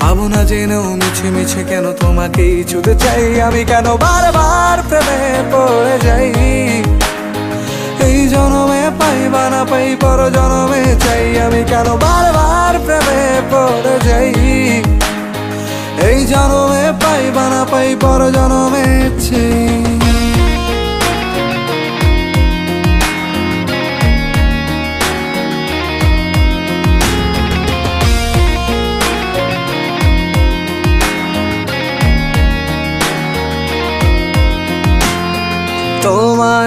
পাবো না জেনেও মিছে মিছে কেন তোমাকেই ছুতে চাই? আমি কেন বারবার প্রেমে পড়ে যাই? এই জনমে পাই বা না পাই পর জনমে চাই। আমি কেন বারবার প্রেমে পড়ে যাই? এই জনমে পাই বা না পাই পর জনমে চাই।